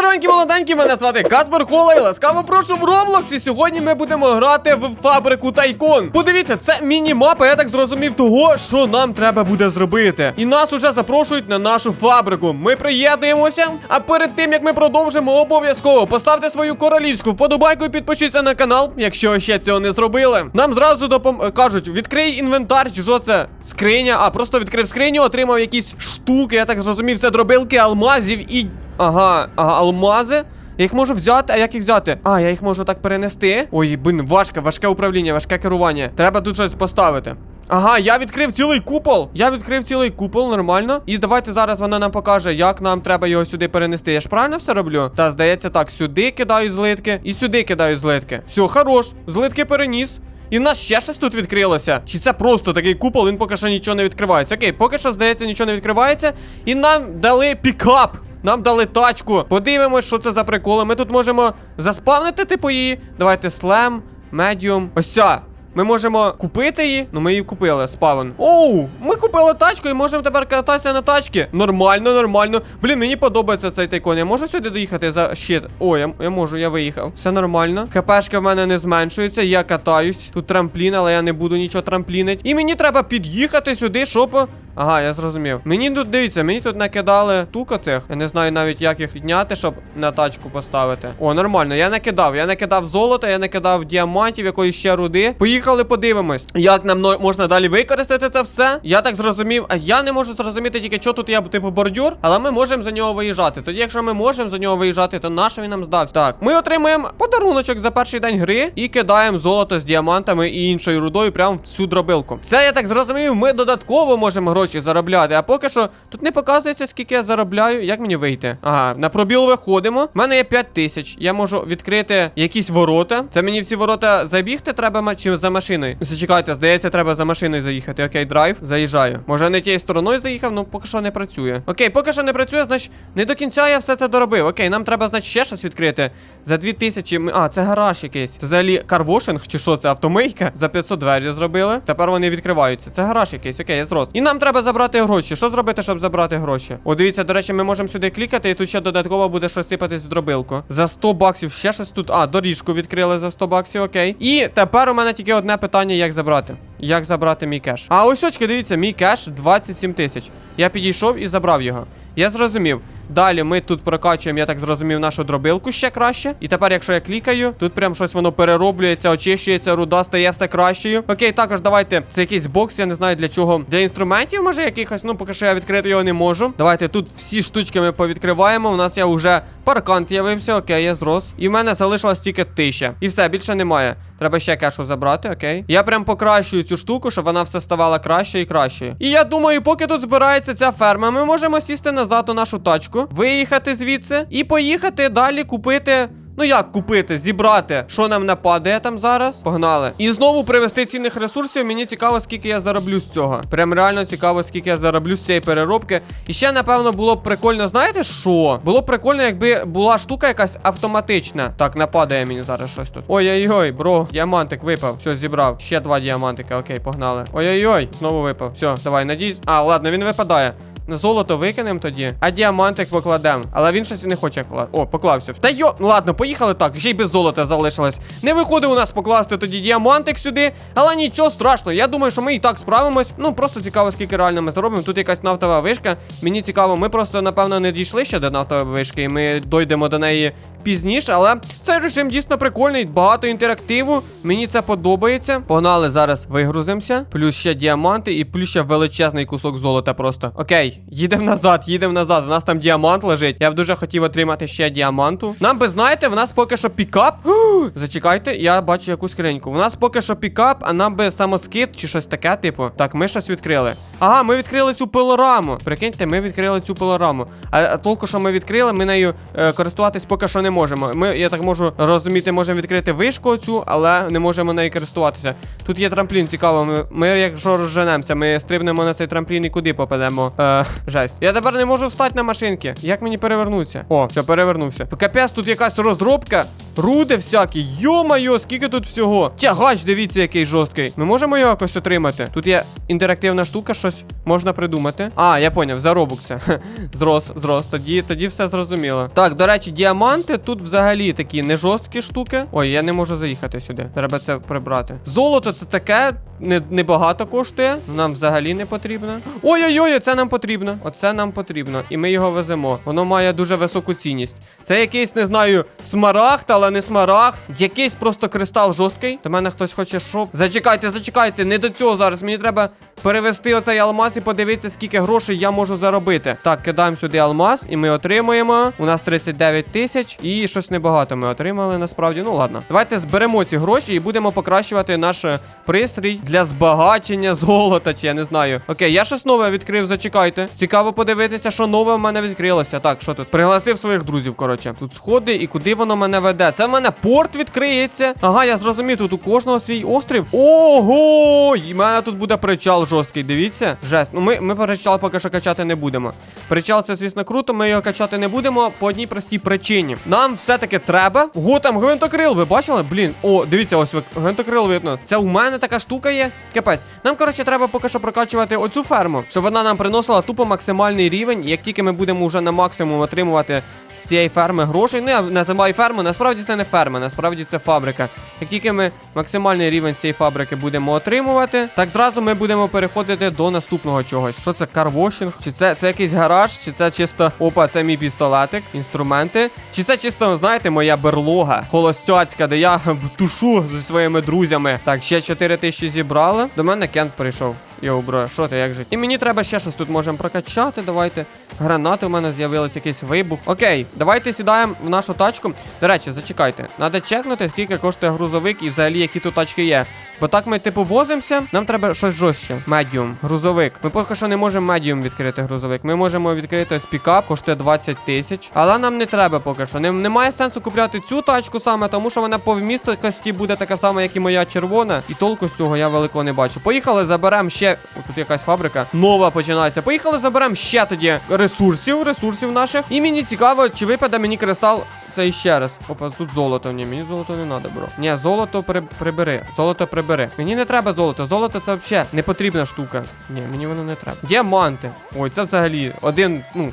здоровенькі молоденькі, мене звати Каспер Хола ласкаво прошу в Роблоксі. Сьогодні ми будемо грати в фабрику Тайкон. Подивіться, це міні-мапа, я так зрозумів того, що нам треба буде зробити. І нас уже запрошують на нашу фабрику. Ми приєднуємося. А перед тим як ми продовжимо, обов'язково поставте свою королівську вподобайку і підпишіться на канал, якщо ще цього не зробили. Нам зразу допом... е, кажуть, відкрий інвентар, чи що це? Скриня. А, просто відкрив скриню, отримав якісь штуки, я так зрозумів, це дробилки алмазів і. Ага, ага, алмази. Я їх можу взяти, а як їх взяти? А, я їх можу так перенести. Ой, блин, важке, важке управління, важке керування. Треба тут щось поставити. Ага, я відкрив цілий купол. Я відкрив цілий купол, нормально. І давайте зараз вона нам покаже, як нам треба його сюди перенести. Я ж правильно все роблю? Та здається, так, сюди кидаю злитки і сюди кидаю злитки. Все, хорош. Злитки переніс. І в нас ще щось тут відкрилося. Чи це просто такий купол, він поки що нічого не відкривається. Окей, поки що, здається, нічого не відкривається. І нам дали пікап. Нам дали тачку. Подивимось, що це за приколи. Ми тут можемо заспавнити, типу, її. Давайте слем, медіум. Ось ця. Ми можемо купити її. Ну, ми її купили, спавн. Оу, ми купили тачку і можемо тепер кататися на тачці. Нормально, нормально. Блін, мені подобається цей тайкон. Я можу сюди доїхати за щит? О, я, я можу, я виїхав. Все нормально. ХПшка в мене не зменшується. Я катаюсь. Тут трамплін, але я не буду нічого трамплінити. І мені треба під'їхати сюди, щоб. Ага, я зрозумів. Мені тут дивіться, мені тут накидали тука цих. Я не знаю навіть, як їх підняти, щоб на тачку поставити. О, нормально. Я накидав. Я накидав золото, я накидав діамантів, якоїсь ще руди. Поїхали, подивимось, як нам можна далі використати це все. Я так зрозумів. А я не можу зрозуміти тільки, що тут є, типу, бордюр, але ми можемо за нього виїжджати. Тоді, якщо ми можемо за нього виїжджати, то на що він нам здався? Так, ми отримуємо подаруночок за перший день гри і кидаємо золото з діамантами і іншою рудою прямо в цю дробилку. Це я так зрозумів, ми додатково можемо гроші заробляти. А поки що тут не показується, скільки я заробляю. Як мені вийти? Ага, на пробіл виходимо. У мене є 5 тисяч. Я можу відкрити якісь ворота. Це мені в ці ворота забігти треба чи за машиною? Зачекайте, здається, треба за машиною заїхати. Окей, драйв. Заїжджаю. Може не тією стороною заїхав, ну поки що не працює. Окей, поки що не працює, значить не до кінця я все це доробив. Окей, нам треба, значить, ще щось відкрити. За 2000. ми- А, це гараж якийсь. Це взагалі карвошинг чи що це автомийка? За 500 двері зробили. Тепер вони відкриваються. Це гараж якийсь. Окей, я зрос. І нам треба забрати гроші. Що зробити, щоб забрати гроші? О, дивіться, до речі, ми можемо сюди клікати, і тут ще додатково буде щось сипатись в дробилку. За 100 баксів ще щось тут. А, доріжку відкрили за 100 баксів, окей. І тепер у мене тільки одне питання, як забрати. Як забрати мій кеш? А ось очки, дивіться, мій кеш 27 тисяч. Я підійшов і забрав його. Я зрозумів. Далі ми тут прокачуємо, я так зрозумів, нашу дробилку ще краще. І тепер, якщо я клікаю, тут прям щось воно перероблюється, очищується, руда стає все кращою. Окей, також давайте. Це якийсь бокс, я не знаю для чого. Для інструментів, може, якихось. Ну, поки що я відкрити його не можу. Давайте тут всі штучки ми повідкриваємо. У нас є вже паркан з'явився, окей, я зрос. І в мене залишилось тільки тисяча. І все, більше немає. Треба ще кешу забрати, окей. Я прям покращую цю штуку, щоб вона все ставала краще і кращою. І я думаю, поки тут збирається ця ферма, ми можемо сісти назад у нашу тачку, виїхати звідси і поїхати далі купити. Ну як купити, зібрати, що нам нападає там зараз? Погнали. І знову привезти цінних ресурсів. Мені цікаво, скільки я зароблю з цього. Прям реально цікаво, скільки я зароблю з цієї переробки. І ще, напевно, було б прикольно, знаєте що? Було б прикольно, якби була штука якась автоматична. Так, нападає мені зараз щось тут. Ой-ой-ой, бро, діамантик випав. Все, зібрав. Ще два діамантика. Окей, погнали. Ой-ой-ой, знову випав. Все, давай, надіюсь. А, ладно, він випадає. Золото викинемо тоді, а діамантик покладемо. Але він щось не хоче класти. О, поклався. Та йо, ну ладно, поїхали так. Ще й без золота залишилось. Не виходить у нас покласти тоді діамантик сюди. Але нічого страшного. Я думаю, що ми і так справимось. Ну просто цікаво, скільки реально ми заробимо. Тут якась нафтова вишка. Мені цікаво, ми просто, напевно, не дійшли ще до нафтової вишки, і ми дойдемо до неї пізніше. Але цей режим дійсно прикольний, багато інтерактиву. Мені це подобається. Погнали, зараз вигрузимося. Плюс ще діаманти і плюс ще величезний кусок золота просто. Окей, їдемо назад, їдемо назад. У нас там діамант лежить. Я б дуже хотів отримати ще діаманту. Нам би, знаєте, в нас поки що пікап. Зачекайте, я бачу якусь скриньку. У нас поки що пікап, а нам би самоскид чи щось таке, типу. Так, ми щось відкрили. Ага, ми відкрили цю пилораму. Прикиньте, ми відкрили цю пилораму. А, а толку, що ми відкрили, ми нею е, користуватись поки що не можемо. Ми, я так можу розуміти, можемо відкрити вишку цю, але не можемо нею користуватися. Тут є трамплін, цікаво. Ми, ми якщо розженемося, ми стрибнемо на цей трамплін і куди попадемо. Е, жесть. Я тепер не можу встати на машинки. Як мені перевернутися? О, все, перевернувся. Капець, тут якась розробка. Руди всякі. Йо-майо, скільки тут всього. Тягач, дивіться, який жорсткий. Ми можемо його якось отримати. Тут є інтерактивна штука, щось можна придумати. А, я поняв, заробок це. зрос, зрос. Тоді, тоді все зрозуміло. Так, до речі, діаманти тут взагалі такі не жорсткі штуки. Ой, я не можу заїхати сюди. Треба це прибрати. Золото це таке. Не, небагато коштує, нам взагалі не потрібно. Ой-ой-ой, це нам потрібно. Оце нам потрібно. І ми його веземо. Воно має дуже високу цінність. Це якийсь, не знаю, смарагд, але не смарагд. Якийсь просто кристал жорсткий. До мене хтось хоче щоб. Зачекайте, зачекайте, не до цього зараз. Мені треба перевести оцей алмаз і подивитися, скільки грошей я можу заробити. Так, кидаємо сюди алмаз, і ми отримуємо. У нас 39 тисяч. І щось небагато ми отримали насправді. Ну ладно. Давайте зберемо ці гроші і будемо покращувати наш е, пристрій для збагачення золота, чи я не знаю. Окей, я щось нове відкрив, зачекайте. Цікаво подивитися, що нове в мене відкрилося. Так, що тут? Пригласив своїх друзів, коротше. Тут сходи і куди воно мене веде. Це в мене порт відкриється. Ага, я зрозумів, тут у кожного свій острів. Ого! І мене тут буде причал жорсткий, дивіться. Жесть. Ну ми, ми причал поки що качати не будемо. Причал це, звісно, круто, ми його качати не будемо по одній простій причині. Нам все-таки треба. Го там гвинтокрил, ви бачили? Блін, о, дивіться, ось гвинтокрил видно. Це у мене така штука є. Капець. Нам, коротше, треба поки що прокачувати оцю ферму, щоб вона нам приносила тупо максимальний рівень. Як тільки ми будемо вже на максимум отримувати з цієї ферми грошей. Ну, я називаю ферму, насправді це не ферма, насправді це фабрика. Як тільки ми максимальний рівень цієї фабрики будемо отримувати, так зразу ми будемо переходити до наступного чогось. Що це карвошинг? Чи це, це якийсь гараж, чи це чисто опа, це мій пістолетик, інструменти. Чи це чисто, знаєте, моя берлога холостяцька, де я тушу зі своїми друзями. Так, ще 4 тисячі зібрали. До мене Кент прийшов. Йоу, бро, що ти, як жити? І мені треба ще щось тут можемо прокачати. Давайте. Гранати у мене з'явились, якийсь вибух. Окей, давайте сідаємо в нашу тачку. До речі, зачекайте. Надо чекнути, скільки коштує грузовик і взагалі які тут тачки є. Бо так ми типу возимося. Нам треба щось жорстче. Медіум. Грузовик. Ми поки що не можемо медіум відкрити грузовик. Ми можемо відкрити ось пікап, коштує 20 тисяч. Але нам не треба поки що. Не, немає сенсу купляти цю тачку саме, тому що вона по вмістості буде така сама, як і моя червона. І толку з цього я великого не бачу. Поїхали, заберемо ще. Тут якась фабрика. Нова починається. Поїхали, заберемо ще тоді ресурсів, ресурсів наших. І мені цікаво, чи випаде мені кристал. Це іще раз. Опа, тут золото. Ні, мені золото не треба, бро. Ні, золото при... прибери. Золото прибери. Мені не треба золото. Золото це взагалі не потрібна штука. Ні, мені воно не треба. Діаманти. Ой, це взагалі один, ну,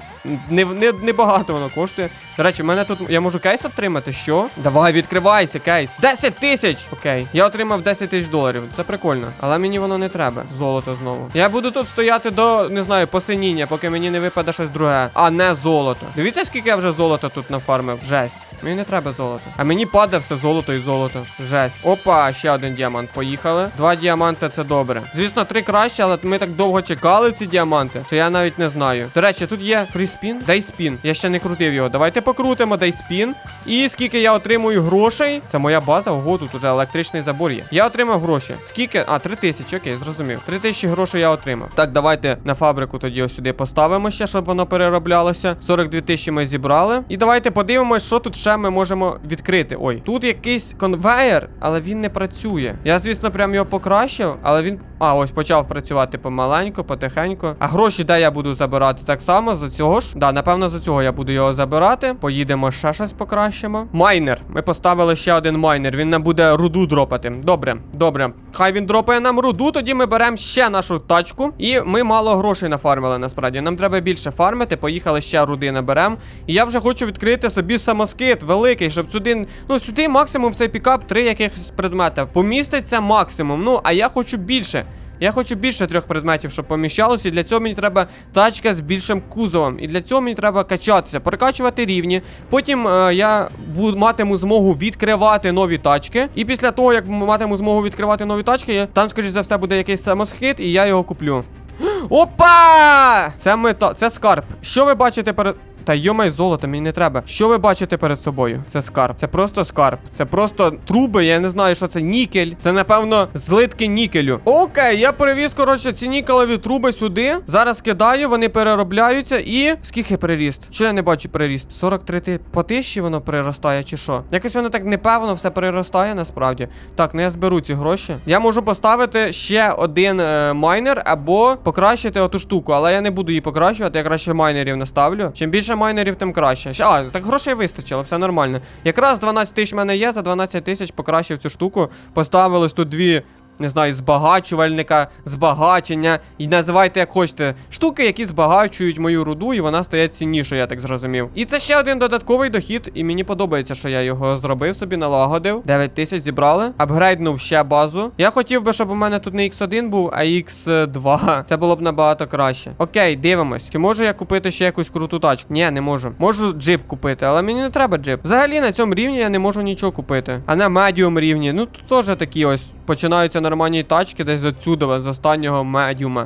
не, не, не багато воно коштує. До речі, в мене тут. Я можу кейс отримати? Що? Давай, відкривайся, кейс. 10 тисяч! Окей. Я отримав 10 тисяч доларів. Це прикольно. Але мені воно не треба. Золото знову. Я буду тут стояти до, не знаю, посиніння, поки мені не випаде щось друге. А не золото. Дивіться, скільки я вже золота тут нафармив. Жесть. Мені не треба золото. А мені падає все золото і золото. Жесть. Опа, ще один діамант. Поїхали. Два діаманти це добре. Звісно, три краще, але ми так довго чекали ці діаманти, що я навіть не знаю. До речі, тут є фріспін. Дай спін. Я ще не крутив його. Давайте покрутимо дай спін. І скільки я отримую грошей. Це моя база. Ого, тут уже електричний забор є. Я отримав гроші. Скільки? А, три тисячі, окей, зрозумів. Три тисячі грошей я отримав. Так, давайте на фабрику тоді ось сюди поставимо ще, щоб воно перероблялося. 42 тисячі ми зібрали. І давайте подивимось, що тут ще ми можемо відкрити. Ой, тут якийсь конвейер, але він не працює. Я, звісно, прям його покращив, але він. А, ось почав працювати помаленьку, потихеньку. А гроші, де я буду забирати? Так само за цього ж. Да, напевно, за цього я буду його забирати. Поїдемо ще щось покращимо. Майнер. Ми поставили ще один майнер. Він нам буде руду дропати. Добре, добре. Хай він дропає нам руду, тоді ми беремо ще нашу тачку. І ми мало грошей нафармили, насправді. Нам треба більше фармити. Поїхали ще руди наберемо. І я вже хочу відкрити собі самоскид великий, щоб сюди. Ну, сюди максимум в цей пікап три якихось предмета. Поміститься максимум. Ну, а я хочу більше. Я хочу більше трьох предметів, щоб поміщалося. І для цього мені треба тачка з більшим кузовом. І для цього мені треба качатися, прокачувати рівні. Потім е, я матиму змогу відкривати нові тачки. І після того, як матиму змогу відкривати нові тачки, там, скоріш за все, буде якийсь самосхід, і я його куплю. Опа! Це мета, це скарб. Що ви бачите перед. Та йомай золото, мені не треба. Що ви бачите перед собою? Це скарб. Це просто скарб. Це просто труби, я не знаю, що це нікель. Це, напевно, злитки нікелю. Окей, я перевіз, коротше, ці нікелеві труби сюди. Зараз кидаю, вони переробляються. І. Скільки переріст? Що я не бачу переріст? 43 ти- по тисячі воно переростає, чи що? Якось воно так непевно все переростає насправді. Так, ну я зберу ці гроші. Я можу поставити ще один е, майнер або покращити оту штуку, але я не буду її покращувати, я краще майнерів наставлю. Чим більше майнерів, тим краще. А, так грошей вистачило, все нормально. Якраз 12 тисяч в мене є, за 12 тисяч покращив цю штуку. Поставилось тут дві. Не знаю, збагачувальника, збагачення, і називайте як хочете. Штуки, які збагачують мою руду, і вона стає ціннішою, я так зрозумів. І це ще один додатковий дохід, і мені подобається, що я його зробив собі, налагодив. 9 тисяч зібрали. Апгрейднув ще базу. Я хотів би, щоб у мене тут не X1 був, а X2. Це було б набагато краще. Окей, дивимось. Чи можу я купити ще якусь круту тачку? Ні, не можу. Можу джип купити, але мені не треба джип. Взагалі на цьому рівні я не можу нічого купити. А на медіум рівні, ну тут теж такі ось починаються нормальні тачки десь отсюда, з останнього медіума.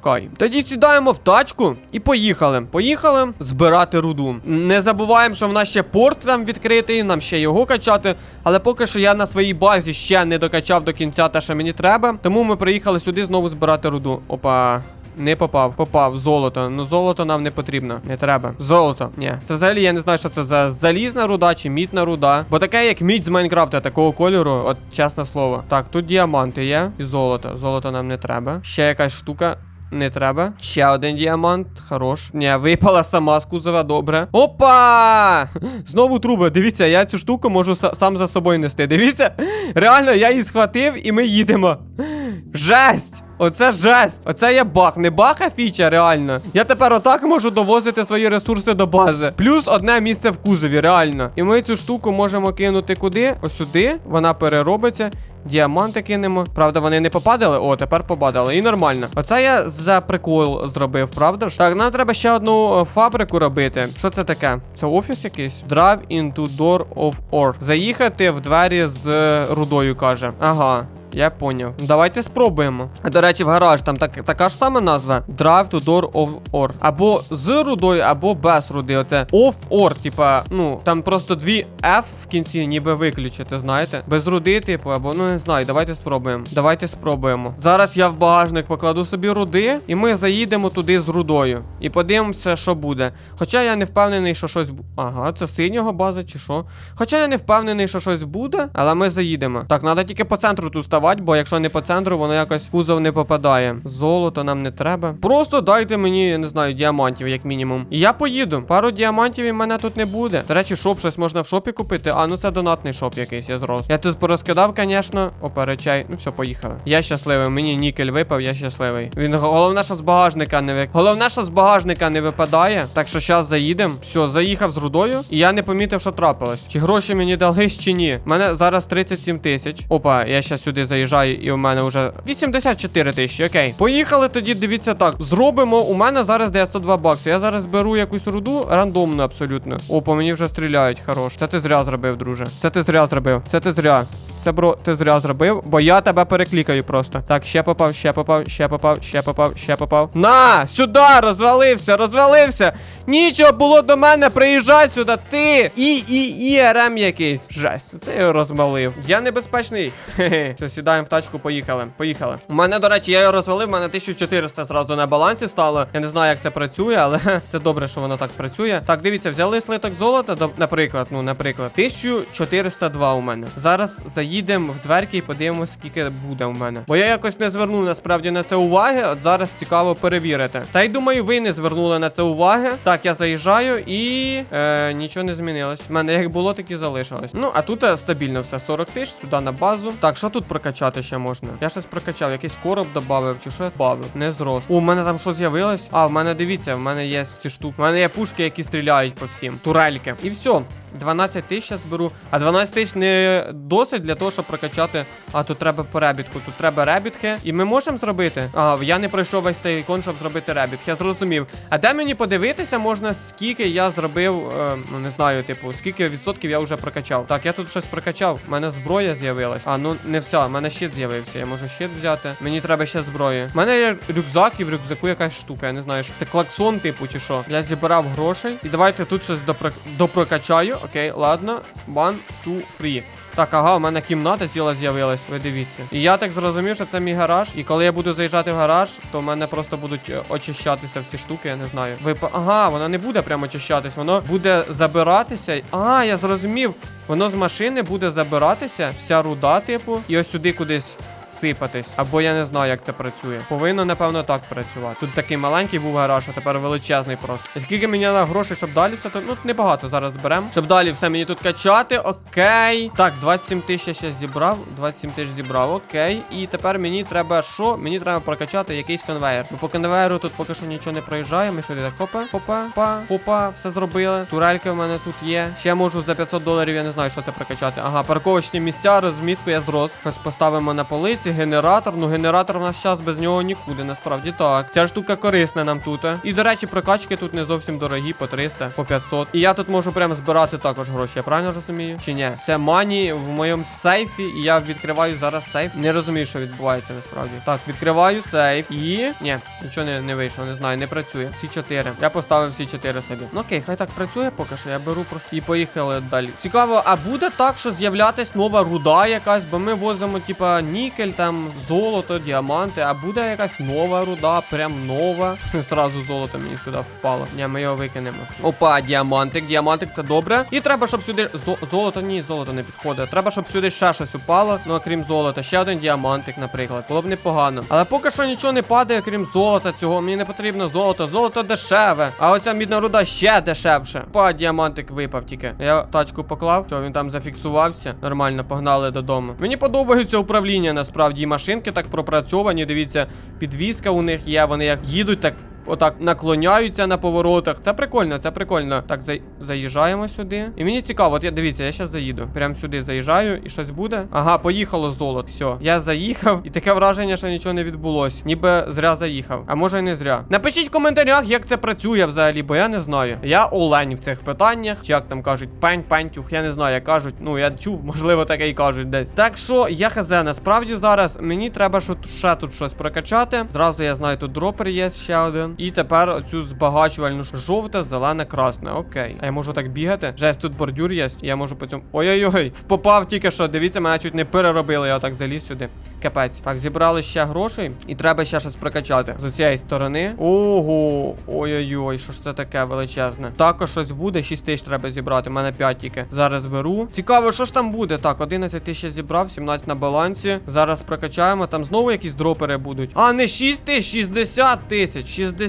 Окей. Тоді сідаємо в тачку і поїхали. Поїхали збирати руду. Не забуваємо, що в нас ще порт там відкритий, нам ще його качати. Але поки що я на своїй базі ще не докачав до кінця те, що мені треба. Тому ми приїхали сюди знову збирати руду. Опа. Не попав, попав, золото. Ну золото нам не потрібно. Не треба. Золото. Ні. Це взагалі я не знаю, що це за залізна руда чи мідна руда. Бо таке, як мідь з Майнкрафта, такого кольору, от чесне слово. Так, тут діаманти є. І золото. Золото нам не треба. Ще якась штука. Не треба. Ще один діамант. Хорош. Ні, випала сама з кузова, добре. Опа! Знову труби. Дивіться, я цю штуку можу сам за собою нести. Дивіться. Реально, я її схватив і ми їдемо. Жесть! Оце жесть! Оце є бах. Не баха фіча, реально. Я тепер отак можу довозити свої ресурси до бази. Плюс одне місце в кузові, реально. І ми цю штуку можемо кинути куди? Ось сюди. Вона переробиться. Діаманти кинемо. Правда, вони не попадали. О, тепер попадали. І нормально. Оце я за прикол зробив, правда ж? Так, нам треба ще одну е, фабрику робити. Що це таке? Це офіс якийсь? Drive into door of ore. Заїхати в двері з е, рудою, каже. Ага. Я поняв. Давайте спробуємо. До речі, в гараж там так, така ж сама назва. Drive to door of ore. Або з рудою, або без руди. Оце off ore, типа, ну, там просто дві F в кінці, ніби виключити, знаєте? Без руди, типу, або ну не знаю, давайте спробуємо. Давайте спробуємо. Зараз я в багажник покладу собі руди, і ми заїдемо туди з рудою. І подивимося, що буде. Хоча я не впевнений, що щось Ага, це синього база чи що. Хоча я не впевнений, що щось буде, але ми заїдемо. Так, треба тільки по центру тут ставати, бо якщо не по центру, воно якось кузов не попадає. Золото нам не треба. Просто дайте мені, я не знаю, діамантів, як мінімум. І я поїду. Пару діамантів і мене тут не буде. До речі, шоп щось можна в шопі купити. А, ну це донатний шоп якийсь, я зрос. Я тут порозкидав, звісно. Опа, речей. Ну все, поїхали. Я щасливий. Мені нікель випав, я щасливий. Він головне, що з багажника не ви... Головне, що з багажника не випадає. Так що зараз заїдемо. Все, заїхав з рудою, і я не помітив, що трапилось. Чи гроші мені дали, чи ні. У мене зараз 37 тисяч. Опа, я зараз сюди заїжджаю, і у мене вже 84 тисячі. Окей. Поїхали тоді, дивіться так. Зробимо. У мене зараз 92 бакси. Я зараз беру якусь руду рандомно абсолютно. О, по мені вже стріляють. Хорош. Це ти зря зробив, друже. Це ти зря зробив. Це ти зря. Це, бро, ти зря зробив, бо я тебе переклікаю просто. Так, ще попав, ще попав, ще попав, ще попав, ще попав. На! Сюди! Розвалився, розвалився! Нічого було до мене, приїжджай сюди, ти! І, і, і, РМ якийсь. Жесть, це його розмалив. Я небезпечний. Хе-хе. Все, сідаємо в тачку, поїхали. Поїхали. У мене, до речі, я його розвалив, у мене 1400 зразу на балансі стало. Я не знаю, як це працює, але це добре, що воно так працює. Так, дивіться, взяли слиток золота, наприклад, ну, наприклад, 1402 у мене. Зараз заїдемо в дверки і подивимося, скільки буде у мене. Бо я якось не звернув насправді на це уваги. От зараз цікаво перевірити. Та й думаю, ви не звернули на це уваги. Так, я заїжджаю і е, нічого не змінилось. У мене як було, так і залишилось. Ну, а тут е, стабільно все. 40 тисяч, сюди на базу. Так, що тут прокачати ще можна? Я щось прокачав, якийсь короб додав, чи що я додав? Не зрос. У мене там що з'явилось? А, в мене дивіться, в мене є ці штуки. В мене є пушки, які стріляють по всім. Турельки. І все. 12 тисяч я зберу. А 12 тисяч не досить для того, щоб прокачати. А тут треба по ребітку. Тут треба ребітки. І ми можемо зробити. А, я не пройшов весь цей ікон, щоб зробити ребіт. Я зрозумів. А де мені подивитися можна, скільки я зробив, е, ну не знаю, типу, скільки відсотків я вже прокачав. Так, я тут щось прокачав. У мене зброя з'явилась. А, ну не все, у мене щит з'явився. Я можу щит взяти. Мені треба ще зброї. У мене є рюкзак, і в рюкзаку якась штука. Я не знаю, що це клаксон, типу, чи що. Я зібрав грошей. І давайте тут щось допро... допрокачаю. Окей, ладно. One, two, three. Так, ага, у мене кімната ціла з'явилась, ви дивіться. І я так зрозумів, що це мій гараж. І коли я буду заїжджати в гараж, то в мене просто будуть е, очищатися всі штуки, я не знаю. Ви ага, воно не буде прямо очищатись, воно буде забиратися. А, я зрозумів. Воно з машини буде забиратися, вся руда, типу, і ось сюди кудись сипатись. Або я не знаю, як це працює. Повинно, напевно, так працювати. Тут такий маленький був гараж, а тепер величезний просто. Скільки мені на грошей, щоб далі все то. Ну, небагато зараз зберемо. Щоб далі все мені тут качати. Окей. Так, 27 тисяч я ще зібрав. 27 тисяч зібрав, окей. І тепер мені треба що? Мені треба прокачати якийсь конвейер. Бо по конвейеру тут поки що нічого не проїжджає. Ми сюди так хопа, хопа, па, хопа, все зробили. Турельки в мене тут є. Ще можу за 500 доларів, я не знаю, що це прокачати. Ага, парковочні місця, розмітку я зрос. Щось поставимо на полиці, генератор. Ну, генератор в нас час без нього нікуди, насправді так. Ця штука корисна нам тут. І, до речі, прокачки тут не зовсім дорогі, по 300, по 500. І я тут можу прямо збирати також гроші. Я правильно розумію? Чи ні? Це мані в моєму сейфі, і я відкриваю зараз сейф. Не розумію, що відбувається насправді. Так, відкриваю сейф. І. Ні, нічого не, не вийшло, не знаю, не працює. Всі чотири. Я поставив всі чотири собі. Ну окей, хай так працює поки що. Я беру просто і поїхали далі. Цікаво, а буде так, що з'являтись нова руда якась, бо ми возимо, типа, нікель, там, золото, діаманти, а буде якась нова руда, прям нова. Зразу золото мені сюди впало. Ні, ми його викинемо. Опа, діамантик, діамантик, це добре. І треба, щоб сюди. Зо... Золото, ні, золото не підходить. Треба, щоб сюди ще щось упало. Ну, окрім золота. Ще один діамантик, наприклад. Було б непогано. Але поки що нічого не падає, крім золота цього. Мені не потрібно золото. Золото дешеве. А оця мідна руда ще дешевше. Па, діамантик випав тільки. Я тачку поклав, що він там зафіксувався. Нормально, погнали додому. Мені подобається управління насправді. І машинки так пропрацьовані. Дивіться, підвізка у них є. Вони як їдуть, так отак наклоняються на поворотах. Це прикольно, це прикольно. Так, за... заїжджаємо сюди. І мені цікаво, от я дивіться, я зараз заїду. Прям сюди заїжджаю і щось буде. Ага, поїхало золото. Все. Я заїхав, і таке враження, що нічого не відбулось. Ніби зря заїхав. А може й не зря. Напишіть в коментарях, як це працює взагалі, бо я не знаю. Я олень в цих питаннях. Чи як там кажуть, пень, пентюх, я не знаю, як кажуть. Ну, я чув, можливо, таке і кажуть десь. Так що я хз, насправді зараз мені треба ще тут щось прокачати. Зразу я знаю, тут дропер є ще один. І тепер оцю збагачувальну жовте, зелене, красне. Окей. А я можу так бігати? Жесть, тут бордюр є. Я можу по цьому. Ой-ой-ой, попав тільки що. Дивіться, мене чуть не переробили. Я так заліз сюди. Капець. Так, зібрали ще грошей. І треба ще щось прокачати. З цієї сторони. Ого. Ой-ой-ой, що ж це таке величезне. Також щось буде. 6 тисяч треба зібрати. У мене 5 тільки. Зараз беру. Цікаво, що ж там буде? Так, 11 тисяч зібрав, 17 на балансі. Зараз прокачаємо. Там знову якісь дропери будуть. А, не 6 тисяч, 60 тисяч. 60.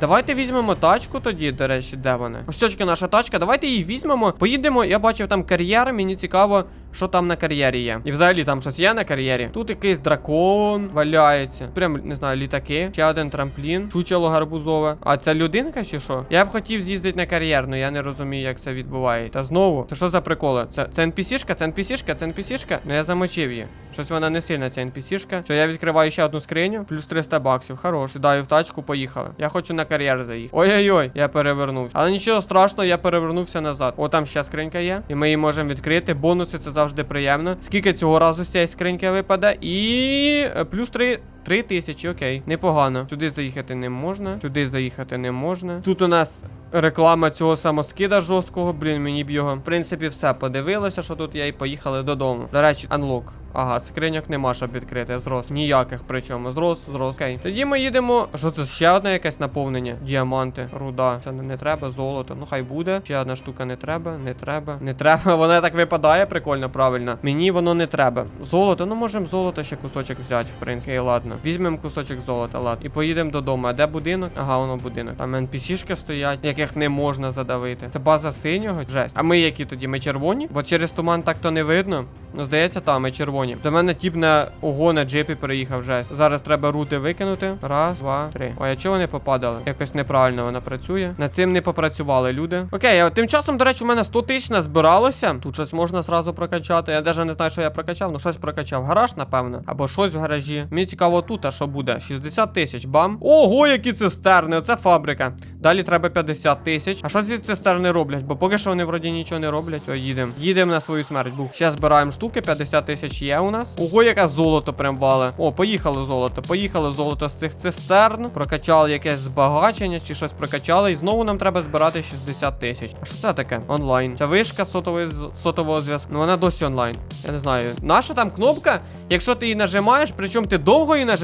Давайте візьмемо тачку тоді, до речі, де вони? Ось цьочка наша тачка. Давайте її візьмемо. Поїдемо. Я бачив там кар'єр. Мені цікаво, що там на кар'єрі є. І взагалі там щось є на кар'єрі. Тут якийсь дракон валяється. Прям не знаю, літаки. Ще один трамплін. Чучело гарбузове. А це людинка чи що? Я б хотів з'їздити на кар'єр, але я не розумію, як це відбувається. Та знову. Це що за приколи? Це, це NPC-шка? Це NPC-шка? Це NPC-шка? Ну я замочив її. Щось вона не сильна, ця NPC-шка. Все, я відкриваю ще одну скриню. Плюс 300 баксів. Хорош. Сідаю в тачку, поїхали. Я хочу на кар'єр заїхати. Ой-ой-ой, я перевернувся. Але нічого страшного, я перевернувся назад. О, там ще скринька є. І ми її можемо відкрити. Бонуси це завжди приємно. Скільки цього разу з цієї скриньки випаде? І е, плюс 3. Три тисячі, окей, непогано. Сюди заїхати не можна. Сюди заїхати не можна. Тут у нас реклама цього самоскида жорсткого. Блін, мені б його. В принципі, все подивилося, що тут я і поїхали додому. До речі, анлок. Ага, скриньок нема, щоб відкрити. Зрос. Ніяких причому. Зрос, зрос. Окей. Тоді ми їдемо. Що це ще одне якесь наповнення? Діаманти, руда. Це не, треба, золото. Ну хай буде. Ще одна штука не треба, не треба, не треба. Воно так випадає, прикольно, правильно. Мені воно не треба. Золото, ну можемо золото ще кусочок взяти, в принципі. Окей, ладно. Візьмемо кусочок золота, ладно. І поїдемо додому. А де будинок? Ага, воно будинок. Там NPC-шки стоять, яких не можна задавити. Це база синього. Жесть. А ми які тоді? Ми червоні? Бо через туман так то не видно. Ну, здається, там ми червоні. До мене тіп на ого на джипі переїхав жесть. Зараз треба рути викинути. Раз, два, три. Ой, а чого вони попадали? Якось неправильно вона працює. Над цим не попрацювали люди. Окей, а тим часом, до речі, у мене 100 тисяч назбиралося. Тут щось можна зразу прокачати. Я навіть не знаю, що я прокачав, ну щось прокачав. Гараж, напевно. Або щось в гаражі. Мені цікаво тут, що буде? 60 тисяч. Бам. Ого, які цистерни! Оце фабрика. Далі треба 50 тисяч. А що ці цистерни роблять? Бо поки що вони вроді нічого не роблять. О, їдемо. Їдемо на свою смерть. Бух. Ще збираємо штуки, 50 тисяч є у нас. Ого, яке золото прям вале. О, поїхало золото. Поїхало золото з цих цистерн. Прокачали якесь збагачення чи щось прокачали. І знову нам треба збирати 60 тисяч. А що це таке? Онлайн. Ця вишка сотової сотового зв'язку. Ну вона досі онлайн. Я не знаю. Наша там кнопка, якщо ти її нажимаєш, причому ти довго її нажимаєш,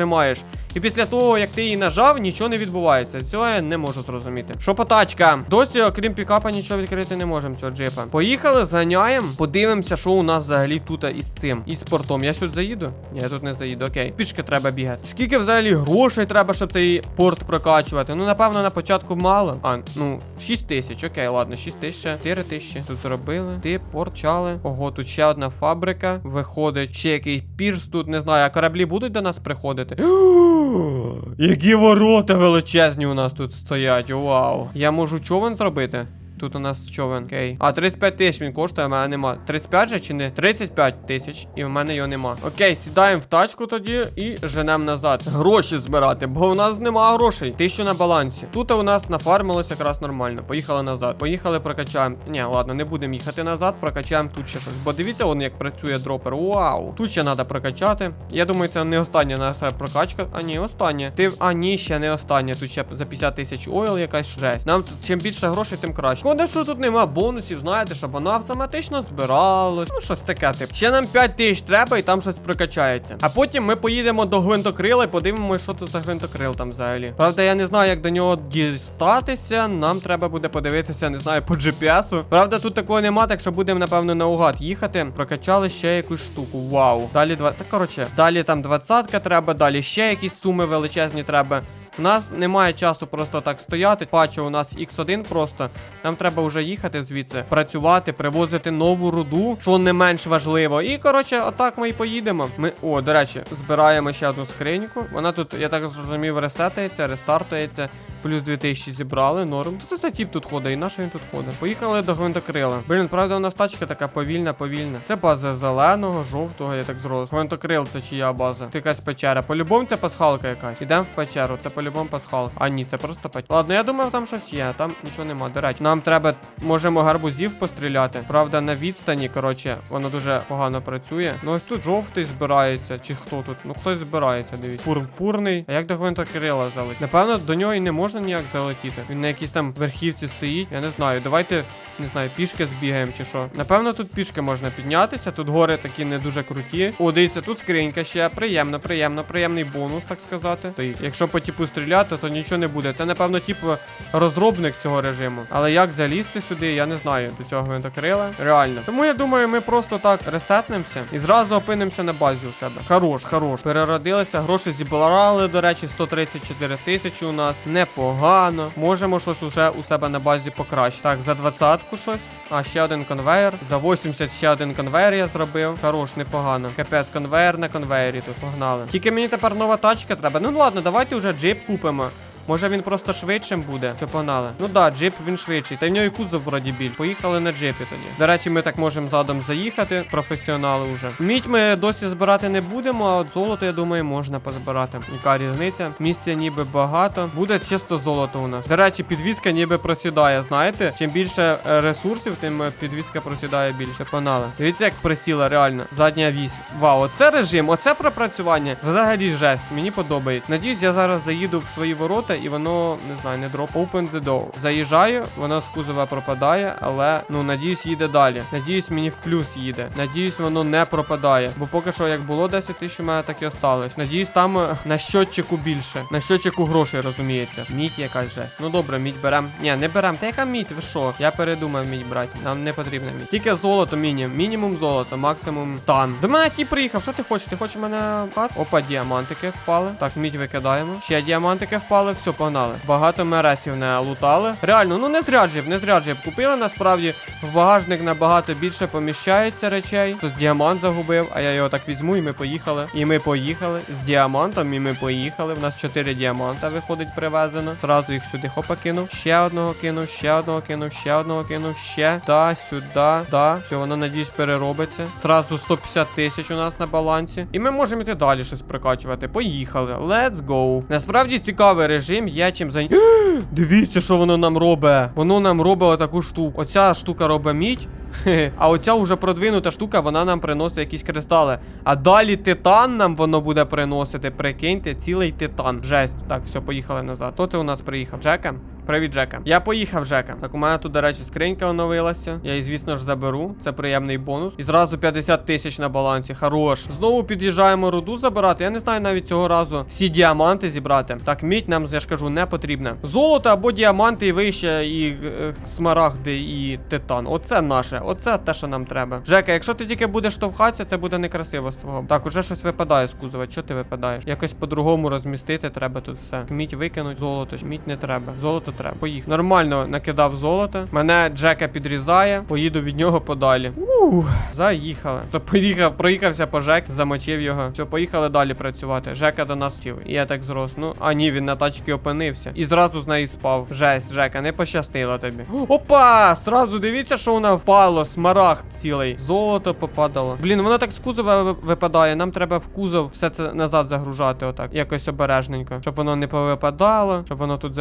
І після того, як ти її нажав, нічого не відбувається. Цього я не можу зрозуміти. Що по тачкам? Досі, окрім пікапа, нічого відкрити не можемо цього джипа. Поїхали, зганяємо, подивимося, що у нас взагалі тут із цим. Із портом. Я сюди заїду? Ні, я тут не заїду, окей. Пішки треба бігати. Скільки взагалі грошей треба, щоб цей порт прокачувати? Ну, напевно, на початку мало. А, ну, 6 тисяч, окей, ладно, 6 тисяч, 4 тисячі. Тут зробили. Ти порчали. Ого, тут ще одна фабрика. Виходить, ще якийсь пірс тут, не знаю, а кораблі будуть до нас приходити. Які ворота величезні у нас тут стоять. Вау. Я можу човен зробити? Тут у нас човен. Окей. А 35 тисяч він коштує, а в мене нема. 35 же чи не? 35 тисяч, і в мене його нема. Окей, сідаємо в тачку тоді і женемо назад. Гроші збирати, бо у нас нема грошей. Тисячу на балансі. Тут у нас нафармилось якраз нормально. Поїхали назад. Поїхали, прокачаємо. Ні, ладно, не будемо їхати назад, прокачаємо тут ще щось. Бо дивіться, вон як працює дропер. Вау. Тут ще треба прокачати. Я думаю, це не остання наша прокачка. А ні, остання. Ти. А ні, ще не остання. Тут ще за 50 тисяч ойл якась жесть. Нам чим більше грошей, тим краще. Шкода, що тут нема бонусів, знаєте, щоб воно автоматично збиралось. Ну, щось таке, тип. Ще нам 5 тисяч треба і там щось прокачається. А потім ми поїдемо до гвинтокрила і подивимося, що тут за гвинтокрил там взагалі. Правда, я не знаю, як до нього дістатися. Нам треба буде подивитися, не знаю, по GPS-у. Правда, тут такого нема, так що будемо, напевно, наугад їхати. Прокачали ще якусь штуку. Вау. Далі два. Та коротше, далі там двадцятка треба, далі ще якісь суми величезні треба. У нас немає часу просто так стояти. Бачу, у нас X1 просто. Нам треба вже їхати звідси, працювати, привозити нову руду, що не менш важливо. І коротше, отак ми і поїдемо. Ми, о, до речі, збираємо ще одну скриньку. Вона тут, я так зрозумів, ресетається, рестартується. Плюс 2000 зібрали, норм. Що це тіп тут ходить? І на що він тут ходить? Поїхали до гвинтокрила. Блін, правда, у нас тачка така повільна, повільна. Це база зеленого, жовтого, я так зрозумів. Гвинтокрил це чия база? Це якась печера. По-любому це пасхалка якась. Ідемо в печеру, це по-любому пасхалка. А ні, це просто печера. Ладно, я думав, там щось є, там нічого нема. До речі, нам треба, можемо гарбузів постріляти. Правда, на відстані, коротше, воно дуже погано працює. Ну ось тут жовтий збирається, чи хто тут? Ну хтось збирається, дивіться. Пурпурний. А як до гвинтокрила залетіти? Напевно, до нього і не можна ніяк залетіти. Він на якійсь там верхівці стоїть. Я не знаю. Давайте, не знаю, пішки збігаємо чи що. Напевно, тут пішки можна піднятися. Тут гори такі не дуже круті. О, дивіться, тут скринька ще. Приємно, приємно, приємний бонус, так сказати. Якщо по типу стріляти, то нічого не буде. Це, напевно, типу розробник цього режиму. Але як залізти сюди, я не знаю. До цього гвинтокрила. Реально. Тому я думаю, ми просто так ресетнемося і зразу опинимося на базі у себе. Хорош, хорош. Переродилися, гроші зібрали, до речі, 134 тисячі у нас. Непогано. Можемо щось уже у себе на базі покращити. Так, за двадцятку щось. А, ще один конвейер. За 80 ще один конвейер я зробив. Хорош, непогано. Капець, конвейер на конвейері тут. Погнали. Тільки мені тепер нова тачка треба. Ну ладно, давайте вже джип culpa, mano. Може він просто швидшим буде? Що погнали? Ну да, джип він швидший. Та в нього і кузов вроді більш. Поїхали на джипі тоді. До речі, ми так можемо задом заїхати. Професіонали вже. Мідь ми досі збирати не будемо, а от золото, я думаю, можна позбирати. Яка різниця? Місця ніби багато. Буде чисто золото у нас. До речі, підвізка ніби просідає. Знаєте? Чим більше е, ресурсів, тим е, підвізка просідає більше. Погнали. Дивіться, як присіла, реально. Задня вісь. Вау, оце режим, оце пропрацювання. Взагалі жесть. Мені подобається. Надіюсь, я зараз заїду в свої ворота і воно не знаю, не дроп. Open the door. Заїжджаю, воно з кузова пропадає, але ну надіюсь, їде далі. Надіюсь, мені в плюс їде. Надіюсь, воно не пропадає. Бо поки що, як було 10 тисяч, у мене так і осталось. Надіюсь, там е, на щотчику більше. На щотчику грошей, розуміється. Мідь якась жесть. Ну добре, мідь берем. Ні, не берем. Та яка мідь? Ви що? Я передумав мідь брати. Нам не потрібна мідь. Тільки золото мінімум. Мінімум золото, максимум тан. До мене ті приїхав. Що ти хочеш? Ти хочеш мене хат? Опа, діамантики впали. Так, мідь викидаємо. Ще діамантики впали. Все, погнали. Багато мересів не лутали. Реально, ну не зря джип, не зря джип. Купили насправді в багажник набагато більше поміщається речей. Хтось діамант загубив, а я його так візьму, і ми поїхали. І ми поїхали з діамантом, і ми поїхали. У нас 4 діаманта виходить привезено. Зразу їх сюди хопа кинув. Ще одного кинув, ще одного кинув, ще одного кинув, ще. Да, сюди, да. Все, воно надіюсь переробиться. Зразу 150 тисяч у нас на балансі. І ми можемо йти далі щось прокачувати. Поїхали. Let's go. Насправді цікавий режим, є чим зай... Дивіться, що воно нам робить. Воно нам робить отаку штуку. Оця штука робить мідь. А оця вже продвинута штука, вона нам приносить якісь кристали. А далі титан нам воно буде приносити. Прикиньте, цілий титан. Жесть. Так, все, поїхали назад. Хто це у нас приїхав? Джека? Привіт, Жека. Я поїхав, Жека. Так, у мене тут, до речі, скринька оновилася. Я її, звісно ж, заберу. Це приємний бонус. І зразу 50 тисяч на балансі. Хорош. Знову під'їжджаємо руду забирати. Я не знаю навіть цього разу всі діаманти зібрати. Так, мідь нам, я ж кажу, не потрібна. Золото або діаманти і вище, і е, смарагди, і титан. Оце наше. Оце те, що нам треба. Жека, якщо ти тільки будеш штовхатися, це буде некрасиво з твого. Так, уже щось випадає з кузова. Чого ти випадаєш? Якось по-другому розмістити треба тут все. Мідь викинуть, золото. Мідь не треба. Золото треба. Поїхав. Нормально накидав золото. Мене Джека підрізає. Поїду від нього подалі. Ух, заїхали. То поїхав, проїхався по Жек, замочив його. Все, поїхали далі працювати. Жека до нас сів. І я так зрос. Ну, а ні, він на тачці опинився. І зразу з неї спав. Жесть, Жека, не пощастило тобі. Опа! Сразу дивіться, що вона впало. Смарагд цілий. Золото попадало. Блін, воно так з кузова випадає. Нам треба в кузов все це назад загружати. Отак. Якось обережненько. Щоб воно не повипадало, щоб воно тут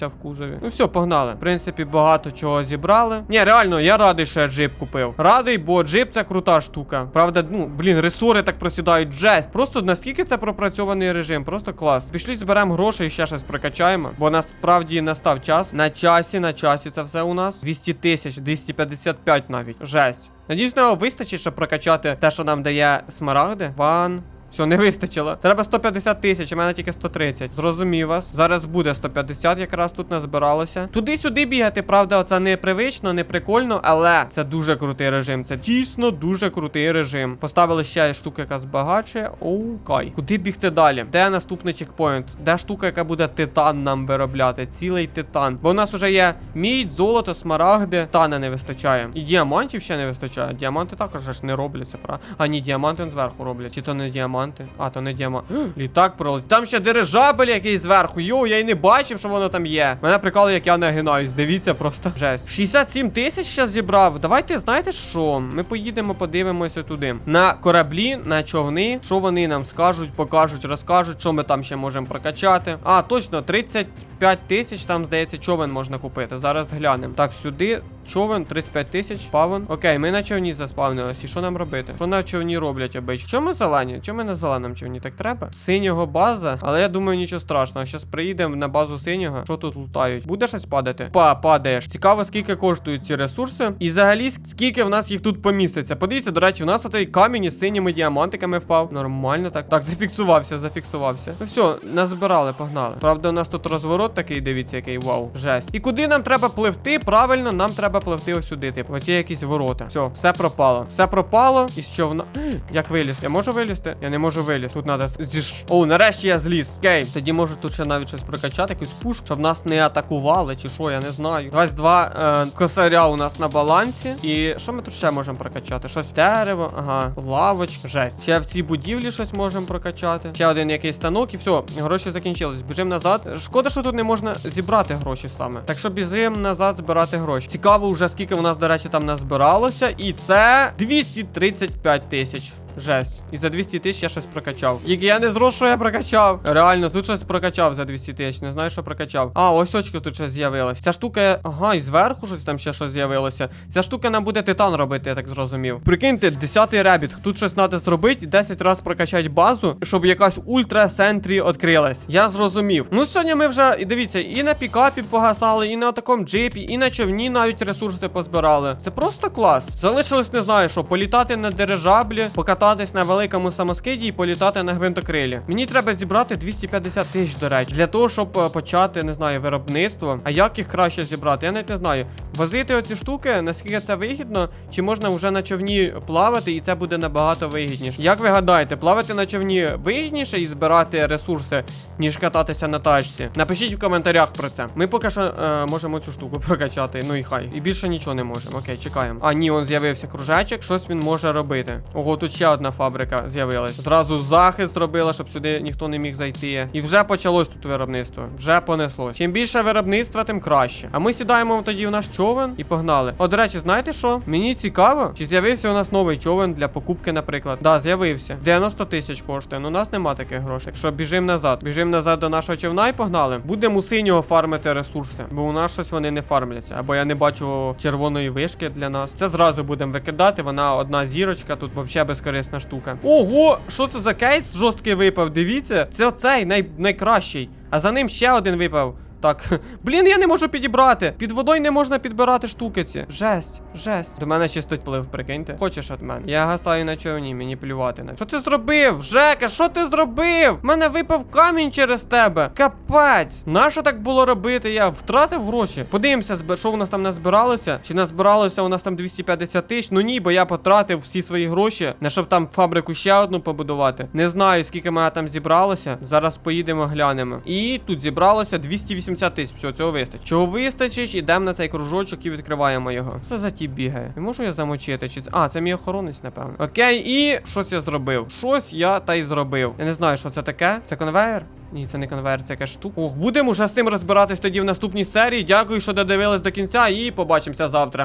зафіксувалося в кузові. Ну все, погнали. В принципі, багато чого зібрали. Ні, реально, я радий, що я джип купив. Радий, бо джип це крута штука. Правда, ну, блін, ресори так просідають. Жесть. Просто наскільки це пропрацьований режим, просто клас. Пішли, зберемо гроші і ще щось прокачаємо. Бо насправді настав час. На часі, на часі це все у нас. 200 тисяч, 255 навіть. Жесть. Надіюсь, нам вистачить, щоб прокачати те, що нам дає смарагди. Ван. Все, не вистачило. Треба 150 тисяч, у мене тільки 130. Зрозумів вас. Зараз буде 150, якраз тут назбиралося. Туди-сюди бігати, правда, це не привично, не прикольно, але це дуже крутий режим. Це дійсно дуже крутий режим. Поставили ще штуку, яка збагачує. Окей. Куди бігти далі? Де наступний чекпоінт? Де штука, яка буде титан нам виробляти? Цілий титан. Бо у нас вже є мідь, золото, смарагди. Тана не вистачає. І діамантів ще не вистачає. Діаманти також ж не робляться, правда? А ні, діаманти зверху роблять. Чи то не діаманти? А, то не діамант. Літак пролетів. Там ще дирижабель якийсь зверху. Йоу, я й не бачив, що воно там є. Мене прикали, як я не гинаюсь. Дивіться, просто жесть. 67 тисяч ще зібрав. Давайте, знаєте що? Ми поїдемо, подивимося туди. На кораблі, на човни. Що вони нам скажуть, покажуть, розкажуть, що ми там ще можемо прокачати. А, точно, 35 тисяч, там, здається, човен можна купити. Зараз глянемо. Так, сюди. Човен 35 тисяч, павен. Окей, ми на човні заспавнились. І що нам робити? Що на човні роблять обично? Чому зелені? Чому ми на зеленому човні? Так треба? Синього база, але я думаю, нічого страшного. Щас приїдемо на базу синього. Що тут лутають? Буде щось падати? Па, падаєш. Цікаво, скільки коштують ці ресурси. І взагалі, скільки в нас їх тут поміститься. Подивіться, до речі, в нас отой камінь із синіми діамантиками впав. Нормально так. Так, зафіксувався, зафіксувався. Ну все, назбирали, погнали. Правда, у нас тут розворот такий, дивіться, який вау. Жесть. І куди нам треба пливти? Правильно, нам треба пливти ось сюди. Типу, оці якісь ворота. Все, все пропало. Все пропало. І що вона. Як виліз? Я можу вилізти? Я не можу виліз. Тут треба зіш. О, нарешті я зліз. Окей. Тоді можу тут ще навіть щось прокачати, якусь пушку, щоб нас не атакували, чи що, я не знаю. 22 е, косаря у нас на балансі. І що ми тут ще можемо прокачати? Щось дерево, ага, лавочка, жесть. Ще в цій будівлі щось можемо прокачати. Ще один якийсь станок, і все, гроші закінчились. Біжимо назад. Шкода, що тут не можна зібрати гроші саме. Так що біжимо назад збирати гроші. Цікаво, вже скільки у нас, до речі, там назбиралося. І це 235 тисяч. Жесть. І за 200 тисяч я щось прокачав. Як я не зрос, що я прокачав. Реально, тут щось прокачав за 200 тисяч. Не знаю, що прокачав. А, ось очки тут щось з'явилось. Ця штука. Ага, і зверху щось там ще щось з'явилося. Ця штука нам буде титан робити, я так зрозумів. Прикиньте, 10-й ребіт. Тут щось треба зробити, 10 разів прокачати базу, щоб якась ультра сентрі відкрилась. Я зрозумів. Ну, сьогодні ми вже, і дивіться, і на пікапі погасали, і на такому джипі, і на човні навіть ресурси позбирали. Це просто клас. Залишилось, не знаю, що політати на дирижаблі, покататись на великому самоскиді і політати на гвинтокрилі. Мені треба зібрати 250 тисяч, до речі, для того, щоб е, почати, не знаю, виробництво. А як їх краще зібрати? Я навіть не знаю. Возити оці штуки, наскільки це вигідно, чи можна вже на човні плавати, і це буде набагато вигідніше. Як ви гадаєте, плавати на човні вигідніше і збирати ресурси, ніж кататися на тачці? Напишіть в коментарях про це. Ми поки що е, можемо цю штуку прокачати. Ну і хай. І більше нічого не можемо. Окей, чекаємо. А, ні, он з'явився кружечок, щось він може робити. Ого, тут ще одна фабрика з'явилась. Зразу захист зробила, щоб сюди ніхто не міг зайти. І вже почалось тут виробництво. Вже понеслось. Чим більше виробництва, тим краще. А ми сідаємо тоді в наш човен і погнали. О, до речі, знаєте що? Мені цікаво, чи з'явився у нас новий човен для покупки, наприклад. Да, з'явився. 90 тисяч коштує. Ну у нас нема таких грошей. Якщо біжимо назад, біжимо назад до нашого човна і погнали. Будемо у синього фармити ресурси, бо у нас щось вони не фармляться. Або я не бачу червоної вишки для нас. Це зразу будемо викидати. Вона одна зірочка, тут взагалі безкорисна штука. Ого, що це за кейс жорсткий випав? Дивіться, це оцей най... найкращий. А за ним ще один випав. Так, блін, я не можу підібрати. Під водою не можна підбирати штуки ці. Жесть, жесть. До мене чисто плив, прикиньте. Хочеш від мене? Я гасаю на човні, мені плювати на. Що ти зробив? Жека, що ти зробив? В мене випав камінь через тебе. Капець. Нащо так було робити? Я втратив гроші. Подивимося, що у нас там назбиралося. Чи назбиралося у нас там 250 тисяч? Ну ні, бо я потратив всі свої гроші, на щоб там фабрику ще одну побудувати. Не знаю, скільки мене там зібралося. Зараз поїдемо глянемо. І тут зібралося 280 тисяч. Все, цього вистачить. Чого вистачить, ідемо на цей кружочок і відкриваємо його. Що за ті бігає? Не можу я замочити? Чи а, це мій охоронець, напевно. Окей, і щось я зробив. Щось я та й зробив. Я не знаю, що це таке. Це конвейер? Ні, це не конвейер, це якась штука. Ох, будемо вже з цим розбиратись тоді в наступній серії. Дякую, що додивились до кінця, і побачимося завтра.